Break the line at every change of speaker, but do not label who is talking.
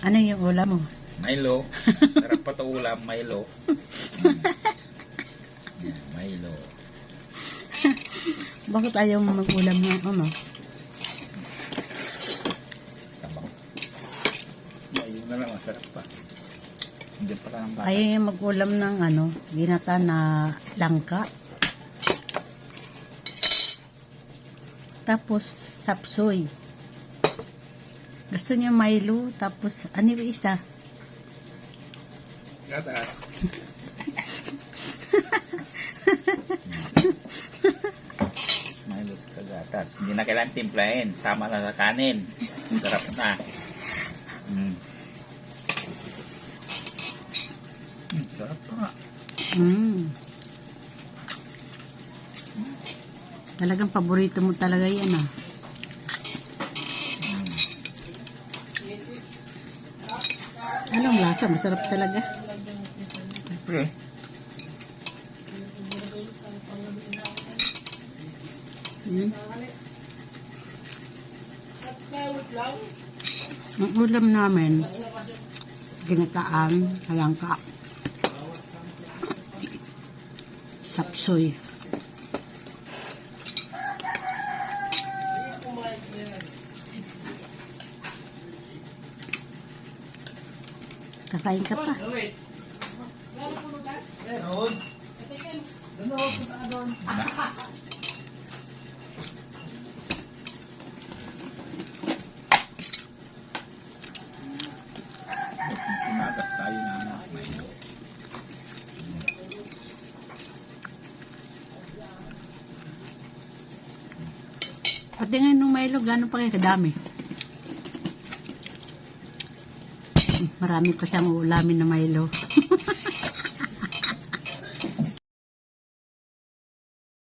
Ano yung ulam mo?
Milo. Sarap pa to ulam, Milo. Yan, Milo.
Bakit ayaw mo mag-ulam ng ano?
Tabang. Milo na lang, masarap pa. Hindi pa lang bata.
Ayaw yung mag-ulam ng ano, ginata na langka. Tapos sapsoy. Gusto niya Milo, tapos ano yung isa?
Gatas. Milo sa kagatas. Hindi na kailangan timplahin. Sama na sa kanin. Sarap na. Mm. Mm, sarap nga.
Mm. Talagang paborito mo talaga yan ah. Anong lasa? Masarap talaga.
Siyempre.
Mm. Ang ulam namin, ginataan, halangka, sapsoy. Kakain ka pa.
Tumagas tayo na ano, Milo.
Pati nga nung Milo, gano'n pa kayo kadami? Marami pa siyang ulamin na Milo.